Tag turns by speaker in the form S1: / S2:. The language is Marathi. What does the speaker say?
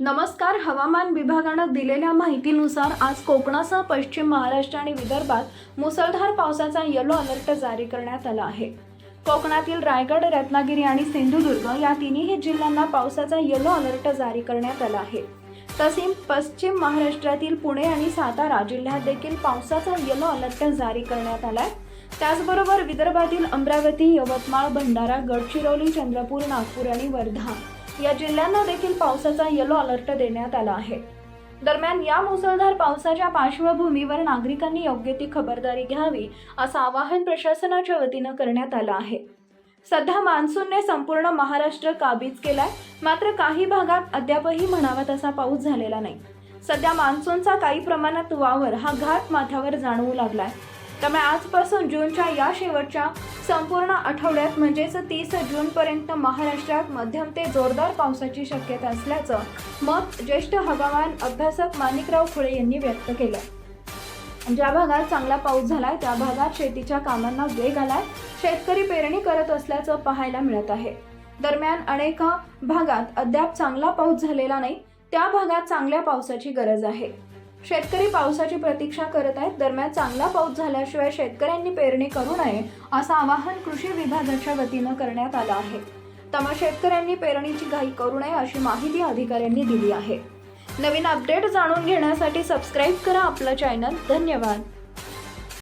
S1: नमस्कार हवामान विभागानं दिलेल्या माहितीनुसार आज कोकणासह पश्चिम महाराष्ट्र आणि विदर्भात मुसळधार पावसाचा येलो अलर्ट जारी करण्यात आला आहे. कोकणातील रायगड रत्नागिरी आणि सिंधुदुर्ग या तिन्ही जिल्ह्यांना पावसाचा येलो अलर्ट जारी करण्यात आला आहे. तसेच पश्चिम महाराष्ट्रातील पुणे आणि सातारा जिल्ह्यात देखील पावसाचा येलो अलर्ट जारी करण्यात आलाय. त्याचबरोबर विदर्भातील अमरावती यवतमाळ भंडारा गडचिरोली चंद्रपूर नागपूर आणि वर्धा या जिल्ह्यांना देखील पावसाचा येलो अलर्ट देण्यात आला आहे. दरम्यान या मुसळधार पावसाच्या पार्श्वभूमीवर नागरिकांनी योग्य ती खबरदारी घ्यावी असं आवाहन प्रशासनाच्या वतीनं करण्यात आलं आहे. सध्या मान्सूनने संपूर्ण महाराष्ट्र काबीज केलाय. मात्र काही भागात अद्यापही म्हणावा तसा पाऊस झालेला नाही. सध्या मान्सूनचा काही प्रमाणात वावर हा घाट माथ्यावर जाणवू लागलाय. त्यामुळे आजपासून जूनच्या या शेवटच्या संपूर्ण आठवड्यात म्हणजेच तीस जूनपर्यंत महाराष्ट्रात मध्यम ते जोरदार पावसाची शक्यता असल्याचं मत ज्येष्ठ हवामान अभ्यासक माणिकराव खुळे यांनी व्यक्त केलं. ज्या भागात चांगला पाऊस झालाय त्या भागात शेतीच्या कामांना वेग आलाय शेतकरी पेरणी करत असल्याचं पाहायला मिळत आहे. दरम्यान अनेक भागात अद्याप चांगला पाऊस झालेला नाही त्या भागात चांगल्या पावसाची गरज आहे. शेतकरी पावसाची प्रतीक्षा करत आहेत. दरम्यान चांगला पाऊस झाल्याशिवाय शेतकऱ्यांनी पेरणी करू नये असं आवाहन कृषी विभागाच्या वतीनं करण्यात आलं आहे. त्यामुळे शेतकऱ्यांनी पेरणीची घाई करू नये अशी माहिती अधिकाऱ्यांनी दिली आहे. नवीन अपडेट जाणून घेण्यासाठी सबस्क्राईब करा आपलं चॅनल धन्यवाद.